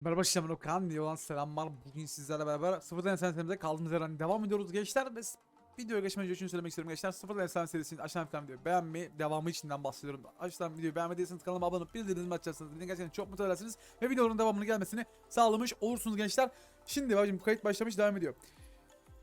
Merhaba Şaman Okan diye olan selamlar. Bugün sizlerle beraber Sıfırdan Efsane serimizde kaldığımız yerden devam ediyoruz gençler. Ve videoya geçmeden şunu söylemek istiyorum gençler. Sıfırdan Efsane serisinin aşağıdan bir tane video beğenmeyi, devamı içinden bahsediyorum. Aşağıdan videoyu beğenmediyseniz kanalıma abone olup bildirimlerimi açarsanız beni gerçekten çok mutlu edersiniz. Ve videoların devamını gelmesini sağlamış olursunuz gençler. Şimdi bakın kayıt başlamış devam ediyor.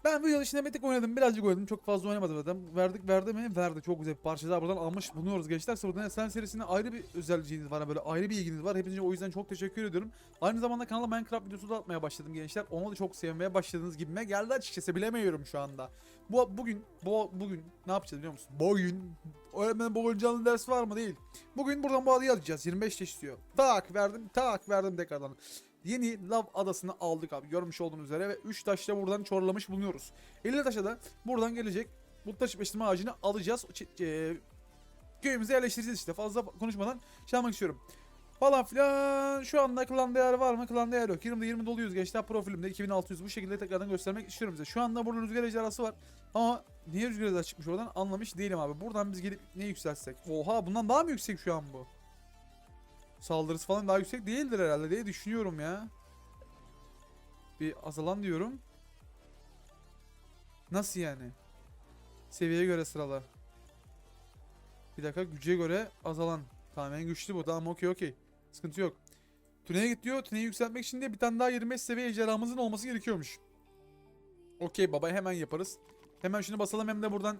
Ben video dışında bir tek oynadım. Birazcık oynadım. Çok fazla oynamadım zaten. Verdik verdi mi? Verdi. Çok güzel bir parça daha buradan almış bulunuyoruz gençler. Sıfırdan Efsane serisine ayrı bir özelliğiniz var. Böyle ayrı bir ilginiz var. Hepinize o yüzden çok teşekkür ediyorum. Aynı zamanda kanala Minecraft videosu da atmaya başladım gençler. Onu da çok sevmeye başladığınız gibime geldi açıkçası. Bilemiyorum şu anda. Bu bugün bu bugün ne yapacağız biliyor musun? Bugün öğretmenin canlı ders var mı değil. Bugün buradan bu adayı alacağız. 25 yaş istiyor. Tak verdim. Tak verdim tekrardan. Yeni Lav adasını aldık abi görmüş olduğunuz üzere ve 3 taşla buradan çorlamış bulunuyoruz. 50 taşa da buradan gelecek bu taş beşleme ağacını alacağız. E, köyümüze yerleştireceğiz işte fazla konuşmadan şey yapmak istiyorum. Falan filan şu anda klan değer var mı? Klan değer yok. 20'de 20 doluyuz gençler profilimde 2600 bu şekilde tekrardan göstermek istiyorum size. Şu anda burada rüzgar ejderhası var. Ama niye rüzgar ejderhası çıkmış oradan anlamış değilim abi. Buradan biz gelip ne yükseltsek? Oha bundan daha mı yüksek şu an bu? Saldırısı falan daha yüksek değildir herhalde diye düşünüyorum ya. Bir azalan diyorum. Nasıl yani? Seviyeye göre sırala. Bir dakika güce göre azalan. Tamam en güçlü bu. Tamam okey okey. Sıkıntı yok. Tüneye git diyor. Tüneyi yükseltmek için de bir tane daha 25 seviye ejderhamızın olması gerekiyormuş. Okey baba hemen yaparız. Hemen şunu basalım hem de buradan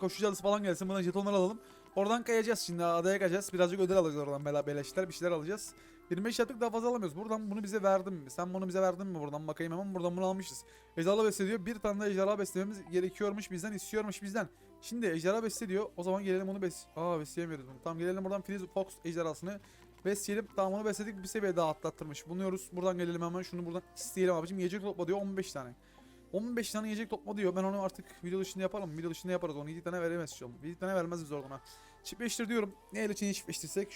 koşucu falan gelsin. Buna jetonlar alalım. Oradan kayacağız şimdi adaya kayacağız. Birazcık ödül alacağız oradan bela beleşler bir şeyler alacağız. 25 yaptık daha fazla alamıyoruz. Buradan bunu bize verdin mi? Sen bunu bize verdin mi? Buradan bakayım hemen buradan bunu almışız. Ejderha beslediyor. Bir tane de ejderha beslememiz gerekiyormuş bizden istiyormuş bizden. Şimdi ejderha beslediyor. O zaman gelelim onu bes... Aa besleyemiyoruz bunu. Tamam gelelim buradan Freeze Fox ejderhasını besleyelim. Tamam onu besledik bir seviye daha atlattırmış. Bulunuyoruz. Buradan gelelim hemen şunu buradan isteyelim abicim. Yiyecek topla diyor 15 tane. 15 tane yiyecek topla diyor. Ben onu artık video dışında yapalım. Video dışında yaparız onu. 7 tane veremez şu an. 7 tane vermez biz oradan. Çiftleştir diyorum. Neyle çiftleştirsek?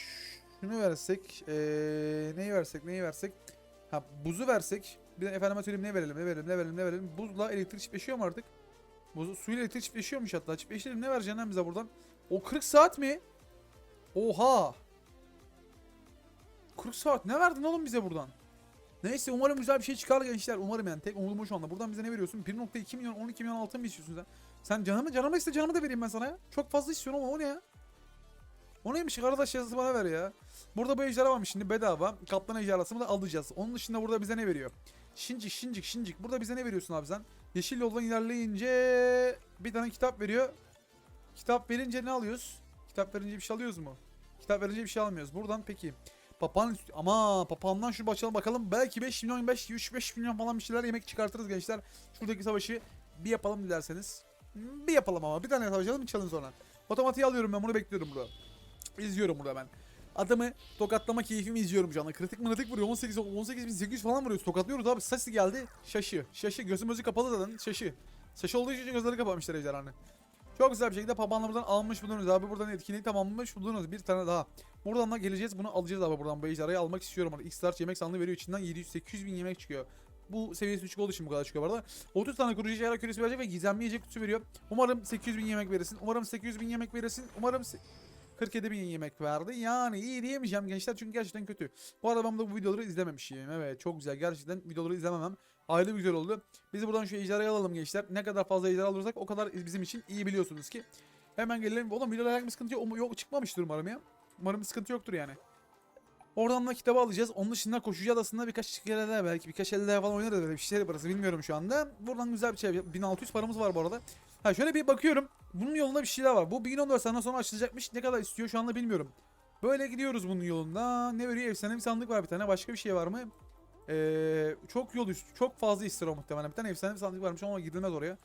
Şunu versek. Ee, neyi versek? Neyi versek? Ha buzu versek. Bir de efendime söyleyeyim ne verelim? Ne verelim? Ne verelim? Ne verelim? Buzla elektrik çiftleşiyor mu artık? Buzu, suyla elektrik çiftleşiyormuş hatta. Çiftleştirelim ne vereceksin bize buradan? O 40 saat mi? Oha! 40 saat ne verdin oğlum bize buradan? Neyse umarım güzel bir şey çıkar gençler. Umarım yani tek umudum şu anda. Buradan bize ne veriyorsun? 1.2 milyon 12 milyon altın mı istiyorsun sen? Sen canımı canımı iste canımı da vereyim ben sana ya. Çok fazla istiyorum ama o ne ya? O neymiş kardeş yazısı bana ver ya. Burada bu ejderha varmış şimdi bedava. Kaplan ejderhasını da alacağız. Onun dışında burada bize ne veriyor? Şincik şincik şincik. Burada bize ne veriyorsun abi sen? Yeşil yoldan ilerleyince bir tane kitap veriyor. Kitap verince ne alıyoruz? Kitap verince bir şey alıyoruz mu? Kitap verince bir şey almıyoruz. Buradan peki. Papağan üstü- ama papağandan şu başlayalım bakalım. Belki 5 milyon 5 3 5 milyon falan bir şeyler yemek çıkartırız gençler. Şuradaki savaşı bir yapalım dilerseniz. Bir yapalım ama bir tane savaşalım çalın sonra. Otomatiği alıyorum ben bunu bekliyorum burada. İzliyorum burada ben. Adamı tokatlama keyfimi izliyorum şu anda. Kritik mınatik vuruyor. 18 18800 falan vuruyoruz. Tokatlıyoruz abi. Sesi geldi. Şaşı. Şaşı. Gözüm gözü kapalı zaten. Şaşı. Şaşı olduğu için gözleri kapamışlar ejderhanı. Çok güzel bir şekilde papağanla buradan almış bulunuyoruz abi. Buradan etkinliği tamamlamış bulunuyoruz. Bir tane daha. Buradan da geleceğiz. Bunu alacağız abi buradan. Bu ejderhayı almak istiyorum. Orada X-Large yemek sandığı veriyor. İçinden 700-800 bin yemek çıkıyor. Bu seviyesi düşük olduğu için bu kadar çıkıyor bu arada. 30 tane kurucu ejderha küresi verecek ve gizemli yiyecek kutusu veriyor. Umarım 800 bin yemek verirsin. Umarım 800 bin yemek verirsin. Umarım se- 47 bin yemek verdi. Yani iyi diyemeyeceğim gençler çünkü gerçekten kötü. Bu arada ben bu videoları izlememişim. Evet çok güzel. Gerçekten videoları izlememem. Ayrı bir güzel oldu. Biz buradan şu ejderhayı alalım gençler. Ne kadar fazla ejderha alırsak o kadar bizim için iyi biliyorsunuz ki. Hemen gelelim. Oğlum videoda herhangi bir sıkıntı yok. Yok çıkmamıştır umarım ya. Umarım bir sıkıntı yoktur yani. Oradan da kitabı alacağız. Onun dışında koşucu adasında birkaç kere daha belki birkaç elde daha falan oynarız böyle bir şeyler yaparız bilmiyorum şu anda. Buradan güzel bir şey. 1600 paramız var bu arada. Ha şöyle bir bakıyorum. Bunun yolunda bir şeyler var. Bu 1014 sene sonra açılacakmış. Ne kadar istiyor şu anda bilmiyorum. Böyle gidiyoruz bunun yolunda. Ne veriyor? Efsane bir sandık var bir tane. Başka bir şey var mı? Ee, çok yol üstü. Çok fazla ister o muhtemelen. Bir tane efsane bir sandık varmış ama gidilmez oraya.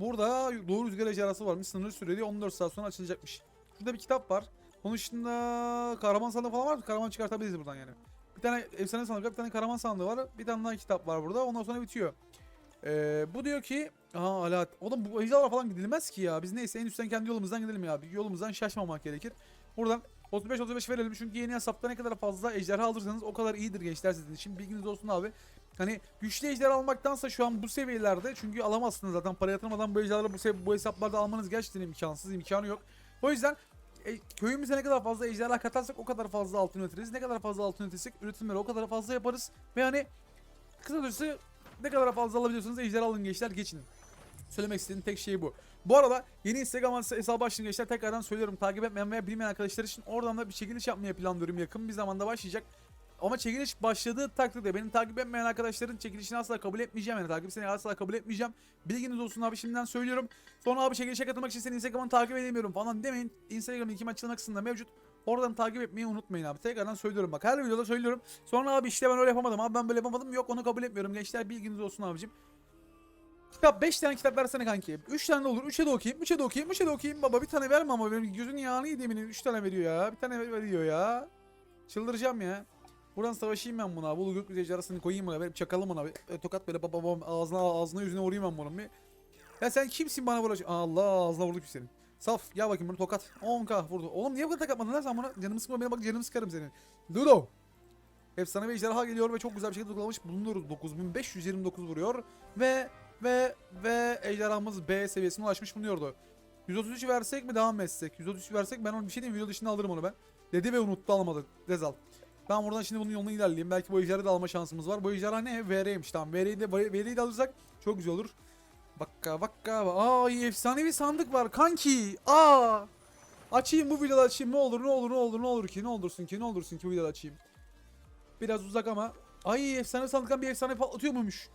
Burada doğru rüzgar ejderhası varmış. Sınırlı süreli 14 saat sonra açılacakmış. Şurada bir kitap var. Onun dışında kahraman sandığı falan var mı? Kahraman çıkartabiliriz buradan yani. Bir tane efsane sandık var, bir tane kahraman sandığı var. Bir tane daha kitap var burada. Ondan sonra bitiyor. Ee, bu diyor ki Aha Alat. Oğlum bu ejderhalara falan gidilmez ki ya. Biz neyse en üstten kendi yolumuzdan gidelim ya. Bir Yolumuzdan şaşmamak gerekir. Buradan 35-35 verelim çünkü yeni hesapta ne kadar fazla ejderha alırsanız o kadar iyidir gençler sizin için. Bilginiz olsun abi. Hani güçlü ejderha almaktansa şu an bu seviyelerde çünkü alamazsınız zaten para yatırmadan bu ejderhaları bu, bu hesaplarda almanız gerçekten imkansız imkanı yok. O yüzden e, köyümüze ne kadar fazla ejderha katarsak o kadar fazla altın üretiriz. Ne kadar fazla altın üretirsek üretimleri o kadar fazla yaparız. Ve hani kısacası ne kadar fazla alabiliyorsanız ejderha alın gençler geçin. Söylemek istediğim tek şey bu. Bu arada yeni Instagram hesabı açtım gençler. Tekrardan söylüyorum. Takip etmeyen veya bilmeyen arkadaşlar için oradan da bir çekiliş yapmaya planlıyorum. Yakın bir zamanda başlayacak. Ama çekiliş başladığı takdirde benim takip etmeyen arkadaşların çekilişini asla kabul etmeyeceğim. Yani takip seni asla kabul etmeyeceğim. Bilginiz olsun abi şimdiden söylüyorum. Sonra abi çekilişe katılmak için senin Instagram'ını takip edemiyorum falan demeyin. Instagram linkim açıklama kısmında mevcut. Oradan takip etmeyi unutmayın abi. Tekrardan söylüyorum bak her videoda söylüyorum. Sonra abi işte ben öyle yapamadım abi ben böyle yapamadım. Yok onu kabul etmiyorum gençler bilginiz olsun abicim. Kitap 5 tane kitap versene kanki. 3 tane de olur. 3'e de okuyayım. 3'e de okuyayım. 3'e de okuyayım. Baba bir tane verme ama benim gözün yağını yediğimin 3 tane veriyor ya. Bir tane veriyor ya. Çıldıracağım ya. Buradan savaşayım ben buna. Bu gökyüzü ejderhasını koyayım buna. Verip çakalım. Bir, e, tokat böyle baba babam ağzına ağzına yüzüne vurayım ben bunun bir. Ya sen kimsin bana vuracak? Allah ağzına vurduk senin. Saf ya bakayım bunu tokat. 10k vurdu. Oğlum niye bu kadar tak yapmadın lan sen bana? Canımı sıkma benim bak canımı sıkarım senin. Dudo. Efsane ejderha geliyor ve çok güzel bir şekilde uygulamış bulunuyoruz. 9529 vuruyor ve ve ve ejderhamız B seviyesine ulaşmış bulunuyordu. 133 versek mi devam etsek? 133 versek ben onu bir şey diyeyim video dışında alırım onu ben. Dedi ve unuttu almadı. Dezal. Ben buradan şimdi bunun yoluna ilerleyeyim. Belki bu ejderha da alma şansımız var. Bu ejderha ne? VR'ymiş tamam. VR'yi de, VR'yi de alırsak çok güzel olur. Bakka bakka. Aa iyi efsane bir sandık var kanki. Aa. Açayım bu videoda açayım. Ne olur ne olur ne olur ne olur ki ne olursun ki ne olursun ki bu videoda açayım. Biraz uzak ama. Ay efsane sandıktan bir efsane patlatıyor muymuş?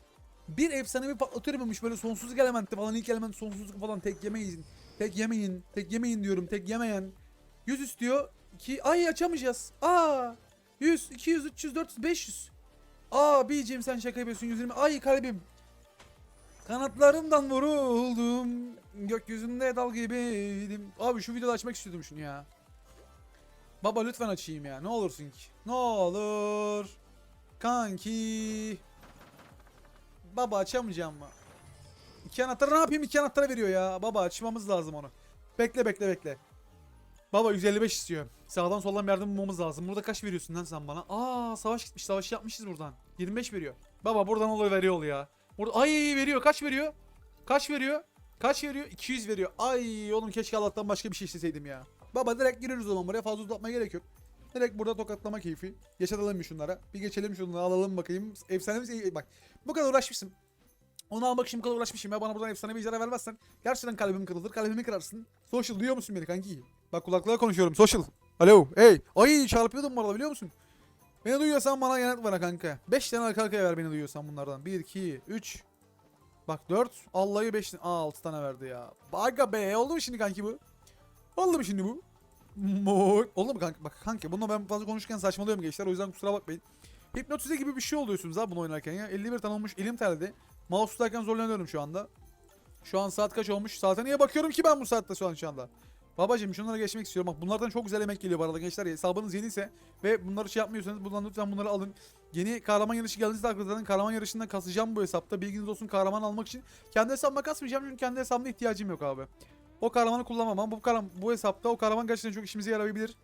Bir efsane bir patlatıyor muymuş böyle sonsuzluk elementi falan ilk element sonsuzluk falan tek yemeyin. Tek yemeyin. Tek yemeyin diyorum tek yemeyen. 100 istiyor. ki ay açamayacağız. Aa 100, 200, 300, 400, 500. Aa B'cim sen şaka yapıyorsun 120. Ay kalbim. Kanatlarımdan vuruldum. Gökyüzünde dal gibiydim. Abi şu videoda açmak istiyordum şunu ya. Baba lütfen açayım ya. Ne olursun ki. Ne olur. Kanki. Baba açamayacağım mı? İki anahtarı ne yapayım? İki anahtarı veriyor ya. Baba açmamız lazım onu. Bekle bekle bekle. Baba 155 istiyor. Sağdan soldan yardım bulmamız lazım. Burada kaç veriyorsun lan sen bana? Aa savaş gitmiş. Savaş yapmışız buradan. 25 veriyor. Baba buradan olur veriyor ya. Burada ay veriyor. Kaç veriyor? Kaç veriyor? Kaç veriyor? 200 veriyor. Ay oğlum keşke Allah'tan başka bir şey isteseydim ya. Baba direkt giriyoruz o zaman buraya. Fazla uzatmaya gerek yok. Direkt burada tokatlama keyfi. Yaşatalım şunlara. Bir geçelim şunları alalım bakayım. Efsanemiz iyi. Bak bu kadar uğraşmışsın. Onu almak için bu kadar uğraşmışım ya. Bana buradan efsane bir icra vermezsen gerçekten kalbim kırılır. Kalbimi kırarsın. Social duyuyor musun beni kanki? Bak kulaklığa konuşuyorum. Social. Alo. Hey. Ay çarpıyordum bu arada biliyor musun? Beni duyuyorsan bana yanıt ver kanka. 5 tane arka arkaya ver beni duyuyorsan bunlardan. 1, 2, 3. Bak 4. Allah'ı 5 tane. Aa 6 tane verdi ya. Baga be. Oldu mu şimdi kanki bu? Oldu mu şimdi bu? Mor. Oldu mu kanka? Bak kanka bununla ben fazla konuşurken saçmalıyorum gençler. O yüzden kusura bakmayın. Hipnotize gibi bir şey oluyorsunuz ha bunu oynarken ya. 51 tane olmuş. Elim terledi. Mouse tutarken zorlanıyorum şu anda. Şu an saat kaç olmuş? Saate niye bakıyorum ki ben bu saatte şu an şu anda? Babacım şunlara geçmek istiyorum. Bak bunlardan çok güzel emek geliyor bu arada gençler. Hesabınız yeniyse ve bunları şey yapmıyorsanız bundan lütfen bunları alın. Yeni kahraman yarışı geldiğinizde zaten kahraman yarışında kasacağım bu hesapta. Bilginiz olsun kahraman almak için. Kendi hesabıma kasmayacağım çünkü kendi hesabıma ihtiyacım yok abi. O kahramanı kullanmam bu, kahraman, bu hesapta o kahraman gerçekten çok işimize yarayabilir.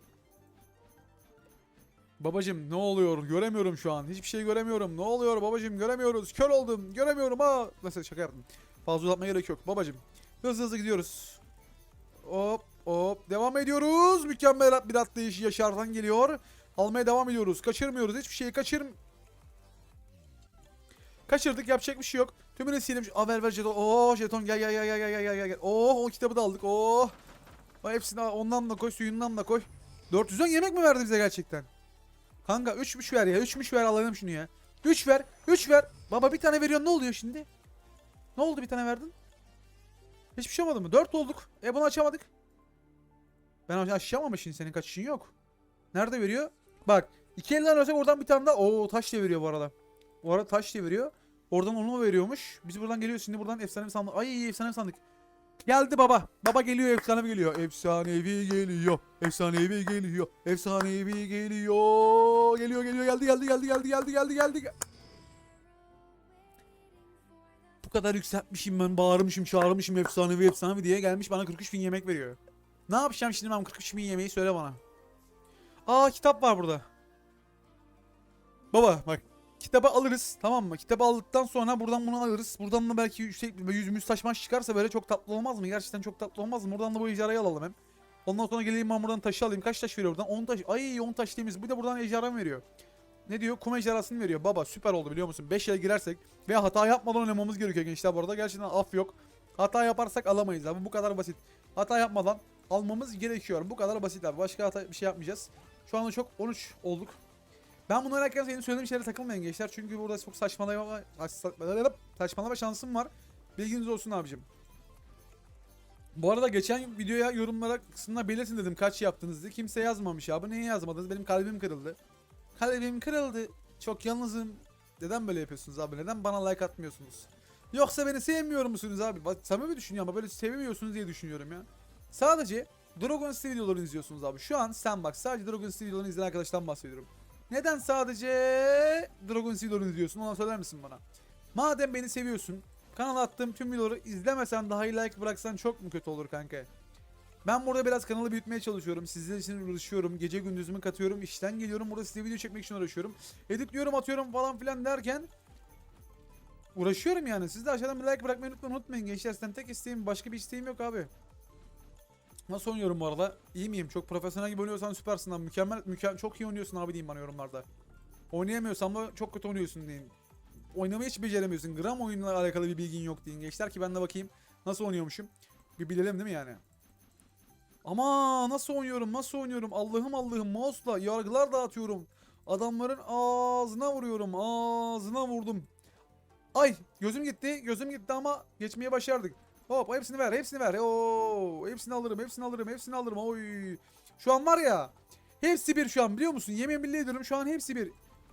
Babacım ne oluyor? Göremiyorum şu an. Hiçbir şey göremiyorum. Ne oluyor babacım? Göremiyoruz. Kör oldum. Göremiyorum ha. Mesela şaka yaptım. Fazla uzatmaya gerek yok. Babacım. Hızlı hızlı gidiyoruz. Hop hop. Devam ediyoruz. Mükemmel bir atlayış Yaşar'dan geliyor. Almaya devam ediyoruz. Kaçırmıyoruz. Hiçbir şeyi kaçır... Kaçırdık. Yapacak bir şey yok. Tümünü silmiş. Aa ver ver jeton. Oo jeton gel gel gel gel gel gel gel gel. Oh o kitabı da aldık. Oh. O hepsini ondan da koy. Suyundan da koy. 410 yemek mi verdi bize gerçekten? Kanka 3'müş ver ya. 3'müş ver alalım şunu ya. 3 ver. 3 ver. Baba bir tane veriyorsun ne oluyor şimdi? Ne oldu bir tane verdin? Hiçbir şey olmadı mı? 4 olduk. E bunu açamadık. Ben açacağım ama şimdi senin kaçışın yok. Nerede veriyor? Bak. iki elden ölsek oradan bir tane daha. Oo taş diye veriyor bu arada. Bu arada taş diye veriyor. Oradan onu mu veriyormuş? Biz buradan geliyoruz. Şimdi buradan efsane bir sandık. Ay efsane bir sandık. Geldi baba. Baba geliyor efsanevi geliyor. Efsanevi geliyor. Efsanevi geliyor. Efsanevi geliyor. Geliyor geliyor geldi geldi geldi geldi geldi geldi geldi. Bu kadar yükseltmişim ben bağırmışım çağırmışım efsanevi efsanevi diye gelmiş bana 43 bin yemek veriyor. Ne yapacağım şimdi ben 43 bin yemeği söyle bana. Aa kitap var burada. Baba bak kitabı alırız tamam mı? Kitabı aldıktan sonra buradan bunu alırız. Buradan da belki yüksek yüzümüz taşmaş çıkarsa böyle çok tatlı olmaz mı? Gerçekten çok tatlı olmaz mı? Buradan da bu ejderhayı alalım hem. Ondan sonra geleyim ben buradan taşı alayım. Kaç taş veriyor buradan? 10 taş. Ay 10 taş temiz. Bir de buradan ejderha veriyor? Ne diyor? Kum ejderhasını veriyor. Baba süper oldu biliyor musun? 5 el girersek ve hata yapmadan oynamamız gerekiyor gençler bu arada. Gerçekten af yok. Hata yaparsak alamayız abi. Bu kadar basit. Hata yapmadan almamız gerekiyor. Bu kadar basit abi. Başka hata bir şey yapmayacağız. Şu anda çok 13 olduk. Ben bunu oynarken senin söylediğin şeylere takılmayın gençler. Çünkü burada çok saçmalama, saçmalama şansım var. Bilginiz olsun abicim. Bu arada geçen videoya yorumlara kısmına belirtin dedim kaç yaptınız diye. Kimse yazmamış abi. Niye yazmadınız? Benim kalbim kırıldı. Kalbim kırıldı. Çok yalnızım. Neden böyle yapıyorsunuz abi? Neden bana like atmıyorsunuz? Yoksa beni sevmiyor musunuz abi? Samimi düşünüyorum ama böyle sevmiyorsunuz diye düşünüyorum ya. Sadece Dragon City videolarını izliyorsunuz abi. Şu an sen bak sadece Dragon City videolarını izleyen arkadaştan bahsediyorum. Neden sadece Dragon videolarını izliyorsun? Ona söyler misin bana? Madem beni seviyorsun, kanala attığım tüm videoları izlemesen daha iyi like bıraksan çok mu kötü olur kanka? Ben burada biraz kanalı büyütmeye çalışıyorum. Sizler için uğraşıyorum. Gece gündüzümü katıyorum. İşten geliyorum. Burada size video çekmek için uğraşıyorum. Editliyorum, atıyorum falan filan derken uğraşıyorum yani. Siz de aşağıdan bir like bırakmayı unutmayın, unutmayın gençler. Sizden tek isteğim başka bir isteğim yok abi. Nasıl oynuyorum bu arada? İyi miyim? Çok profesyonel gibi oynuyorsan süpersin abi. Mükemmel, mükemmel çok iyi oynuyorsun abi diyeyim bana yorumlarda. Oynayamıyorsam da çok kötü oynuyorsun deyin. Oynamayı hiç beceremiyorsun. Gram oyunla alakalı bir bilgin yok deyin gençler ki ben de bakayım nasıl oynuyormuşum. Bir bilelim değil mi yani? Ama nasıl oynuyorum nasıl oynuyorum Allah'ım Allah'ım mouse'la yargılar dağıtıyorum. Adamların ağzına vuruyorum ağzına vurdum. Ay gözüm gitti gözüm gitti ama geçmeye başardık. Hop hepsini ver hepsini ver. Oo, hepsini alırım hepsini alırım hepsini alırım. Oy. Şu an var ya hepsi bir şu an biliyor musun? Yemin billah ediyorum şu an hepsi bir.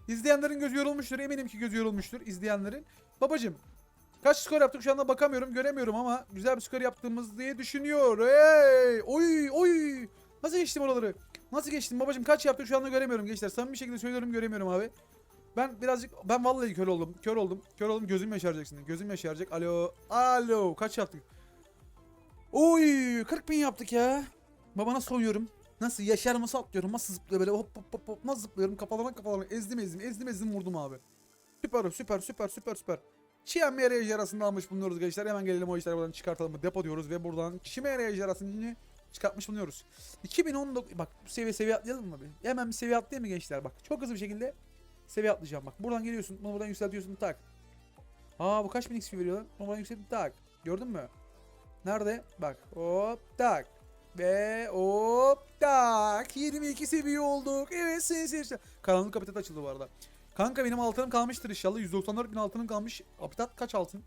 İzleyenlerin gözü yorulmuştur eminim ki gözü yorulmuştur izleyenlerin. Babacım Kaç skor yaptık şu anda bakamıyorum göremiyorum ama güzel bir skor yaptığımız diye düşünüyor. Hey! Oy oy! Nasıl geçtim oraları? Nasıl geçtim babacım kaç yaptık şu anda göremiyorum gençler. Samimi bir şekilde söylüyorum göremiyorum abi. Ben birazcık ben vallahi kör oldum. Kör oldum. Kör oldum gözüm yaşaracak şimdi. Gözüm yaşaracak. Alo. Alo. Kaç yaptık? Oy 40 bin yaptık ya. Baba nasıl oynuyorum? Nasıl yaşar nasıl atlıyorum? Nasıl zıplıyor böyle hop hop hop hop nasıl zıplıyorum? Kafalarına kafalarına ezdim ezdim ezdim ezdim vurdum abi. Süper süper süper süper süper. Chimera ejderhasını almış bulunuyoruz gençler. Hemen gelelim o ejderhayı buradan çıkartalım. Depo diyoruz ve buradan Chimera ejderhasını çıkartmış bulunuyoruz. 2019 bak bu seviye seviye atlayalım mı bir? Hemen bir seviye atlayayım mı gençler bak. Çok hızlı bir şekilde seviye atlayacağım bak. Buradan geliyorsun bunu buradan yükseltiyorsun tak. Aa bu kaç bin XP veriyor lan? Bunu buradan yükseltip tak. Gördün mü? Nerede? Bak hop tak. Ve hop tak. 22 seviye olduk. Evet sayın seyirciler. Karanlık kapitat açıldı bu arada. Kanka benim altınım kalmıştır inşallah. 194 bin altınım kalmış. Kapitat kaç altın?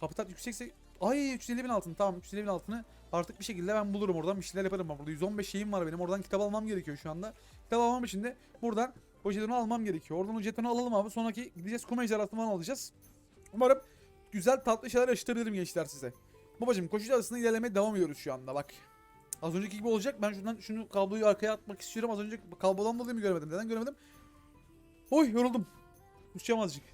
Kapitat yüksekse... Ay 350 bin altın. Tamam 350 bin altını artık bir şekilde ben bulurum oradan bir şeyler yaparım ben burada. 115 şeyim var benim. Oradan kitap almam gerekiyor şu anda. Kitap almam için de buradan o almam gerekiyor. Oradan o alalım abi. Sonraki gideceğiz kuma ejderhasından alacağız. Umarım güzel tatlı şeyler yaşatabilirim gençler size. Babacım koşucu arasında ilerlemeye devam ediyoruz şu anda bak. Az önceki gibi olacak. Ben şuradan şunu kabloyu arkaya atmak istiyorum. Az önce kablodan dolayı mı göremedim? Neden göremedim? Oy yoruldum. Uçacağım azıcık.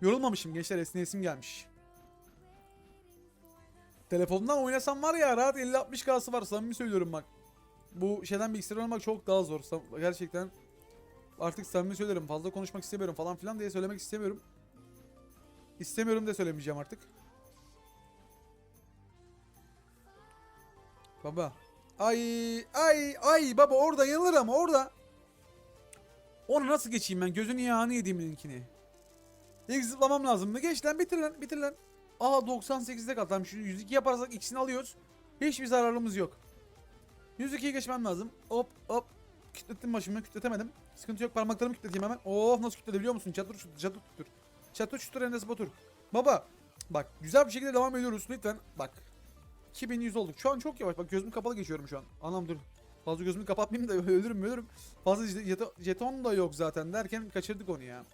Yorulmamışım gençler esneyesim gelmiş. Telefondan oynasam var ya rahat 50-60 kası var samimi söylüyorum bak. Bu şeyden bilgisayar oynamak çok daha zor. Gerçekten artık samimi söylüyorum fazla konuşmak istemiyorum falan filan diye söylemek istemiyorum. İstemiyorum da söylemeyeceğim artık. Baba. Ay ay ay baba orada yanılır ama orada. Onu nasıl geçeyim ben? Gözünü yağını yediğim linkini. İlk zıplamam lazım mı? Geç lan bitir lan bitir lan. Aa 98'de kal. Tamam şu 102 yaparsak ikisini alıyoruz. Hiçbir zararımız yok. 102'yi geçmem lazım. Hop hop. Kütlettim başımı kütletemedim. Sıkıntı yok parmaklarımı kütleteyim hemen. Oh nasıl kütledi biliyor musun? Çatır çatır çatır çatır. Çatır çatır Enes Batur. Baba bak güzel bir şekilde devam ediyoruz lütfen. Bak 2100 olduk. Şu an çok yavaş. Bak gözümü kapalı geçiyorum şu an. Anam dur. Fazla gözümü kapatmayayım da ölürüm ölürüm. Fazla jet- jeton, da yok zaten derken kaçırdık onu ya.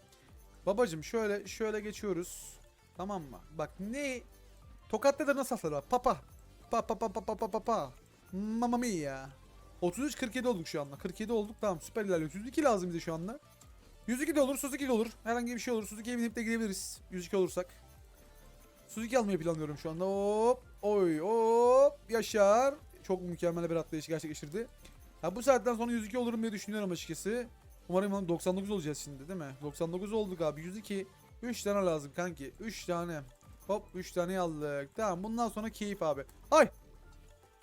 Babacım şöyle şöyle geçiyoruz. Tamam mı? Bak ne? Tokat'ta nasıl atlar? Papa. Pa pa pa pa pa pa pa pa. Mamma mia. 33 47 olduk şu anda. 47 olduk. Tamam süper ilerliyoruz. 102 lazım bize şu anda. 102 de olur, Suzuki de olur. Herhangi bir şey olur. Suzuki'ye binip de gidebiliriz. 102 olursak. Suzuki almayı planlıyorum şu anda. Hop. Oy hop. Yaşar. Çok mükemmel bir atlayış gerçekleştirdi. Ha, bu saatten sonra 102 olurum diye düşünüyorum açıkçası. Umarım lan 99 olacağız şimdi değil mi? 99 olduk abi. 102. 3 tane lazım kanki. 3 tane. Hop 3 tane aldık. Tamam bundan sonra keyif abi. Ay.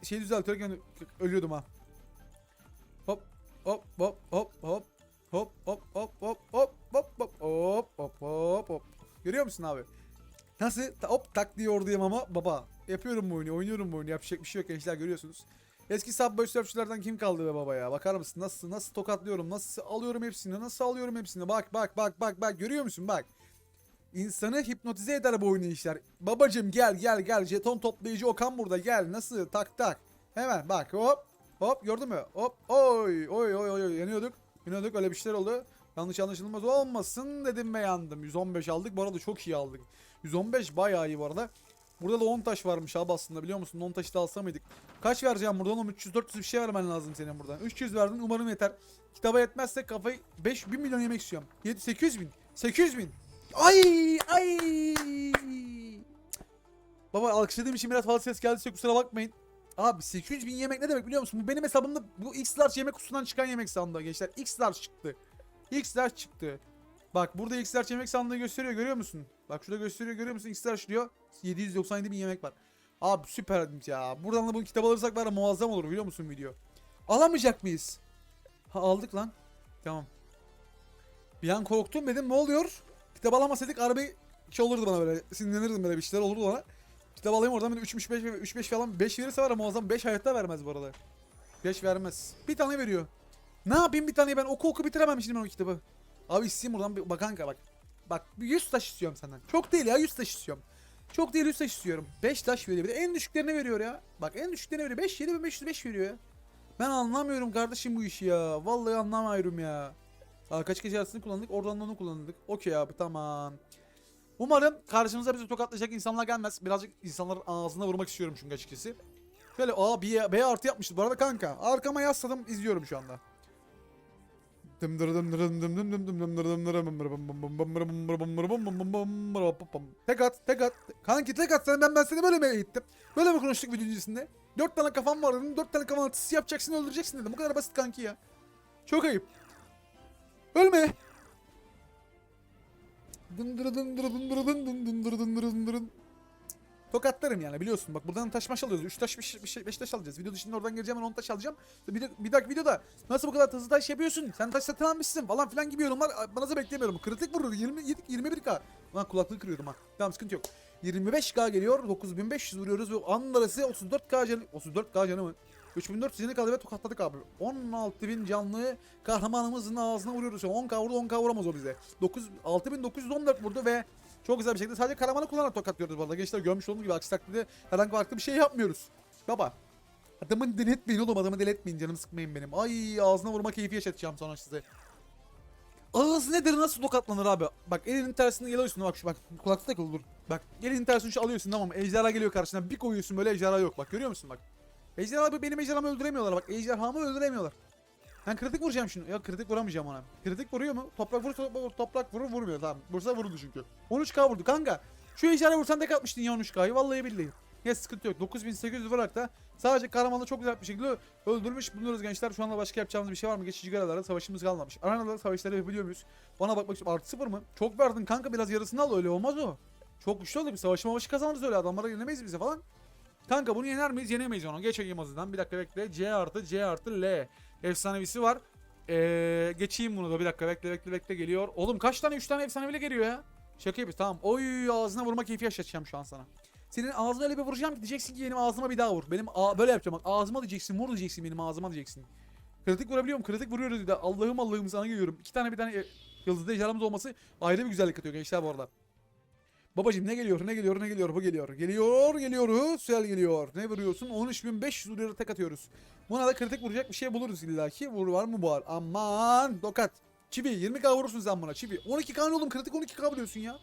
Şey düzeltiyorken ölüyordum ha. Hop hop hop hop hop. Hop hop hop hop hop hop hop hop hop hop hop. Görüyor musun abi? Nasıl? Hop tak diye oradayım ama baba. Yapıyorum bu oyunu, oynuyorum bu oyunu. Yapacak bir şey yok gençler görüyorsunuz. Eski Subway Surfçülerden kim kaldı be baba ya? Bakar mısın? Nasıl nasıl tokatlıyorum? Nasıl alıyorum hepsini? Nasıl alıyorum hepsini? Bak bak bak bak bak görüyor musun? Bak. İnsanı hipnotize eder bu oyunu işler. Babacım gel gel gel. Jeton toplayıcı Okan burada gel. Nasıl? Tak tak. Hemen bak hop. Hop gördün mü? Hop. Oy oy oy oy. Yanıyorduk. Yanıyorduk öyle bir şeyler oldu. Yanlış anlaşılmaz olmasın dedim ve yandım. 115 aldık. Bu arada çok iyi aldık. 115 bayağı iyi bu arada. Burada da 10 taş varmış abi aslında biliyor musun? 10 taşı da alsa mıydık? Kaç vereceğim buradan oğlum? 300-400 bir şey vermen lazım senin buradan. 300 verdin umarım yeter. Kitaba yetmezse kafayı 5 1 milyon yemek istiyorum. 7 800 bin. 800 bin. Ay ay. Baba alkışladığım için biraz fazla ses geldiyse kusura bakmayın. Abi 800 bin yemek ne demek biliyor musun? Bu benim hesabımda bu X large yemek kutusundan çıkan yemek sandığı gençler. X large çıktı. X large çıktı. Bak burada X large yemek sandığı gösteriyor görüyor musun? Bak şurada gösteriyor görüyor musun? X large diyor. 797 bin yemek var. Abi süper ya. Buradan da bu kitap alırsak var muazzam olur biliyor musun video? Alamayacak mıyız? Ha aldık lan. Tamam. Bir an korktum dedim ne oluyor? Kitap alamasaydık arabayı şey olurdu bana böyle sinirlenirdim böyle bir şeyler olurdu bana. Kitap alayım oradan bir de 3 3 5 3 5 falan 5 verirse var ya muazzam 5 hayatta vermez bu arada. 5 vermez. Bir tane veriyor. Ne yapayım bir tane ben oku oku bitiremem şimdi ben o kitabı. Abi isteyeyim buradan bir bak kanka bak. Bak bir 100 taş istiyorum senden. Çok değil ya 100 taş istiyorum. Çok değil 100 taş istiyorum. 5 taş veriyor. Bir de en düşüklerini veriyor ya. Bak en düşüklerini veriyor. 5 7505 veriyor ya. Ben anlamıyorum kardeşim bu işi ya. Vallahi anlamıyorum ya. Kaç kez yarısını kullandık. Oradan da onu kullandık. Okey abi tamam. Umarım karşımıza bizi tokatlayacak insanlar gelmez. Birazcık insanların ağzına vurmak istiyorum çünkü açıkçası. Şöyle A, B, B artı yapmışız. Bu arada kanka arkama yasladım izliyorum şu anda. Tek at, tek at. Kanki tek at sen ben ben seni böyle mi eğittim? Böyle mi konuştuk video öncesinde? Dört tane kafam var dedim. Dört tane kafan atısı yapacaksın öldüreceksin dedim. Bu kadar basit kanki ya. Çok ayıp. Ölme. Tokatlarım yani biliyorsun. Bak buradan taş maş alıyoruz. 3 taş 5 5 taş alacağız. Video dışında oradan geleceğim ben 10 taş alacağım. Bir, de, bir dahaki videoda nasıl bu kadar hızlı taş yapıyorsun? Sen taş satın almışsın falan filan gibi yorumlar bana da beklemiyorum. Kritik vurur 20 21k. Lan kulaklığı kırıyorum ha. Tamam sıkıntı yok. 25k geliyor. 9500 vuruyoruz ve anlarası 34k canı 34k canı mı? 3400 yeni kaldı tokatladık abi. 16.000 canlı kahramanımızın ağzına vuruyoruz. 10k vurdu 10k vuramaz o bize. 9 6914 vurdu ve çok güzel bir şekilde sadece karamanı kullanarak tokatlıyoruz bu arada. Gençler görmüş olduğunuz gibi aksi takdirde herhangi farklı bir şey yapmıyoruz. Baba. Adamı deletmeyin oğlum adamı deletmeyin canımı sıkmayın benim. Ay ağzına vurma keyfi yaşatacağım sonra size. Ağız nedir nasıl tokatlanır abi? Bak elinin tersini alıyorsun bak şu bak kulaklık takılı dur. Bak elinin tersini şu alıyorsun tamam ejderha geliyor karşına bir koyuyorsun böyle ejderha yok bak görüyor musun bak. Ejderha abi benim ejderhamı öldüremiyorlar bak ejderhamı öldüremiyorlar. Ben kritik vuracağım şunu. Ya kritik vuramayacağım ona. Kritik vuruyor mu? Toprak vurursa toprak, toprak vurur vurmuyor tamam. Vursa vurdu çünkü. 13k vurdu kanka. Şu ejderha vursan tek atmıştın ya 13k'yı vallahi billahi. Ya sıkıntı yok. 9800 vurarak da sadece Karaman'ı çok güzel bir şekilde öldürmüş bulunuyoruz gençler. Şu anda başka yapacağımız bir şey var mı? Geçici görevlerde savaşımız kalmamış. Arenada savaşları yapabiliyor muyuz? Bana bakmak istiyorum. Artı sıfır mı? Çok verdin kanka biraz yarısını al öyle olmaz o. Çok güçlü oldu bir savaşı mavaşı kazanırız öyle adamlara yenemeyiz bize falan. Kanka bunu yener miyiz? Yenemeyiz onu. Geçeyim azından. Bir dakika bekle. C artı C artı L. Efsanevisi var. Ee, geçeyim bunu da bir dakika bekle bekle bekle geliyor. Oğlum kaç tane 3 tane efsaneviyle geliyor ya? Şaka yapıyoruz tamam. Oy ağzına vurma keyfi yaşatacağım şu an sana. Senin ağzına öyle bir vuracağım ki diyeceksin ki benim ağzıma bir daha vur. Benim böyle yapacağım bak ağzıma diyeceksin vur diyeceksin benim ağzıma diyeceksin. Kritik vurabiliyorum kritik vuruyoruz bir Allah'ım Allah'ım sana geliyorum. İki tane bir tane e, yıldızlı ejderhamız olması ayrı bir güzellik katıyor gençler bu arada. Babacım ne geliyor ne geliyor ne geliyor bu geliyor. Geliyor geliyor Süel geliyor. Ne vuruyorsun 13.500 vuruyor tek atıyoruz. Buna da kritik vuracak bir şey buluruz illaki. Vur var mı bu var. Aman dokat. Çivi 20k vurursun sen buna çivi. 12k ne oğlum kritik 12k vuruyorsun ya.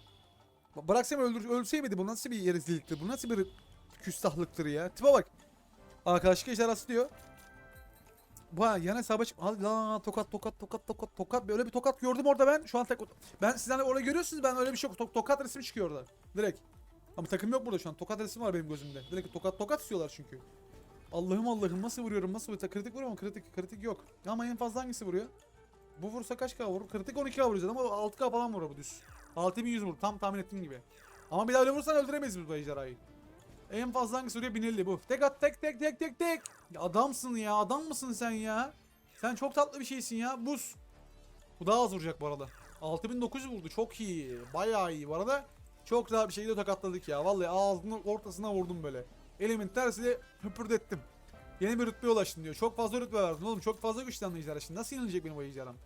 Bıraksam öldür ölseydi bu nasıl bir yerizliliktir bu nasıl bir küstahlıktır ya. Tipe bak. Arkadaşlık ejderhası diyor. Bu ha, yan hesaba. Hadi lan tokat tokat tokat tokat tokat. Böyle bir tokat gördüm orada ben. Şu an tek ben sizden orada görüyorsunuz ben öyle bir şey yok. Tok- tokat resmi çıkıyor orada. Direkt. Ama takım yok burada şu an. Tokat resmi var benim gözümde. Direkt tokat tokat istiyorlar çünkü. Allah'ım Allah'ım nasıl vuruyorum nasıl vuruyorum. Kritik vuruyor mu? Kritik kritik yok. Ama en fazla hangisi vuruyor? Bu vursa kaç k vurur? Kritik 12k vuruyor ama 6k falan vuruyor bu düz. 6100 vurur tam tahmin ettiğim gibi. Ama bir daha öyle vursan öldüremeyiz biz bu ejderhayı. En fazla hangisi vuruyor? 1050 bu. Tek at tek tek tek tek tek. Ya adamsın ya adam mısın sen ya? Sen çok tatlı bir şeysin ya. Buz. Bu daha az vuracak bu arada. 6900 vurdu çok iyi. Bayağı iyi bu arada. Çok rahat bir şekilde tokatladık ya. Vallahi ağzının ortasına vurdum böyle. Elimin tersiyle höpürdettim. Yeni bir rütbeye ulaştın diyor. Çok fazla rütbe verdin oğlum. Çok fazla güçlendi ejderha. Şimdi nasıl yenilecek benim o ejderham?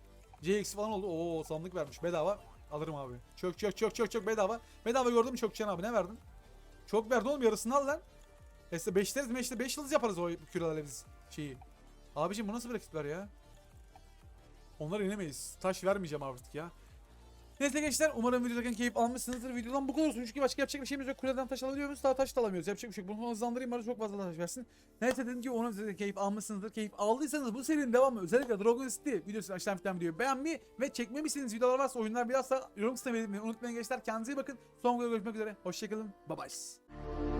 CX falan oldu. Oo sandık vermiş. Bedava. Alırım abi. Çok çok çok çok çok bedava. Bedava gördüm çok çan abi. Ne verdin? Çok verdin oğlum yarısını al lan. Ese 5 deriz 5'te 5 yıldız yaparız o kürelerle biz şeyi. Abicim bu nasıl bir rakipler ya? Onları yenemeyiz. Taş vermeyeceğim artık ya. Neyse gençler umarım videodan keyif almışsınızdır. Videodan bu kadar olsun. Çünkü başka yapacak bir şeyimiz yok. Kuleden taş alabiliyor muyuz? Daha taş da alamıyoruz. Yapacak bir şey yok. Bunu hızlandırayım bari çok fazla taş versin. Neyse dedim ki umarım siz de keyif almışsınızdır. Keyif aldıysanız bu serinin devamı özellikle Dragon City videosunu aşağıdan bir tane videoyu beğenmeyi ve çekmemi istediğiniz videolar varsa oyunlar biraz da yorum kısmına unutmayın gençler. Kendinize iyi bakın. Son videoda görüşmek üzere. Hoşçakalın. Bye bye.